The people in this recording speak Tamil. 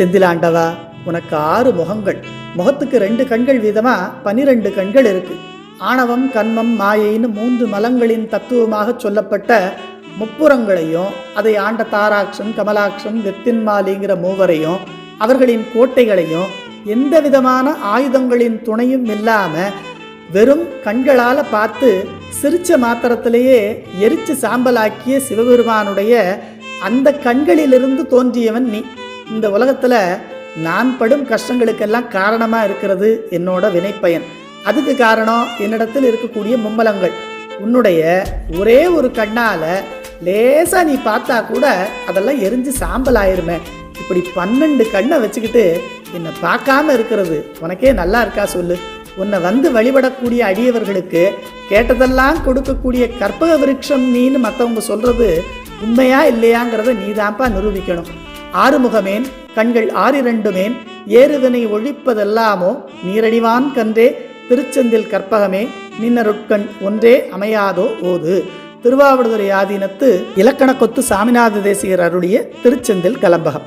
செந்திலாண்டவா உனக்கு ஆறு முகங்கள். முகத்துக்கு ரெண்டு கண்கள் வீதமா பனிரெண்டு கண்கள் இருக்கு. ஆணவம் கண்மம் மாயைன்னு மூன்று மலங்களின் தத்துவமாக சொல்லப்பட்ட முப்புறங்களையும் அதை ஆண்ட தாராட்சம் கமலாட்சம் வெத்தின்மாலிங்கிற மூவரையும் அவர்களின் கோட்டைகளையும் எந்த விதமான ஆயுதங்களின் துணையும் இல்லாம வெறும் கண்களால் பார்த்து சிரிச்ச மாத்திரத்திலேயே எரிச்சு சாம்பலாக்கிய சிவபெருமானுடைய அந்த கண்களிலிருந்து தோன்றியவன் நீ. இந்த உலகத்தில் நான் படும் கஷ்டங்களுக்கெல்லாம் காரணமாக இருக்கிறது என்னோட வினைப்பயன். அதுக்கு காரணம் என்னிடத்தில் இருக்கக்கூடிய மும்மலங்கள். உன்னுடைய ஒரே ஒரு கண்ணால லேசாக நீ பார்த்தா கூட அதெல்லாம் எரிஞ்சு சாம்பல் ஆயிருமே இப்படி பன்னெண்டு கண்ணை வச்சுக்கிட்டு என்னை பார்க்காம இருக்கிறது உனக்கே நல்லா இருக்கா சொல்லு. உன்னை வந்து வழிபடக்கூடிய அடியவர்களுக்கு கேட்டதெல்லாம் கொடுக்கக்கூடிய கற்பக விருட்சம் நீன்னு மற்றவங்க சொல்கிறது உண்மையா இல்லையாங்கிறத நீதான்ப்பா நிரூபிக்கணும். ஆறுமுகமேன் கண்கள் ஆறிரண்டுமேன் ஏறுதனை ஒழிப்பதெல்லாமோ நீரடிவான் கன்றே திருச்செந்தில் கற்பகமே நின்னருட்கண் ஒன்றே அமையாதோ ஓது. திருவாவடுதுறை ஆதீனத்து இலக்கண கொத்து சாமிநாத தேசியர் அருளிய திருச்செந்தில் கலம்பகம்.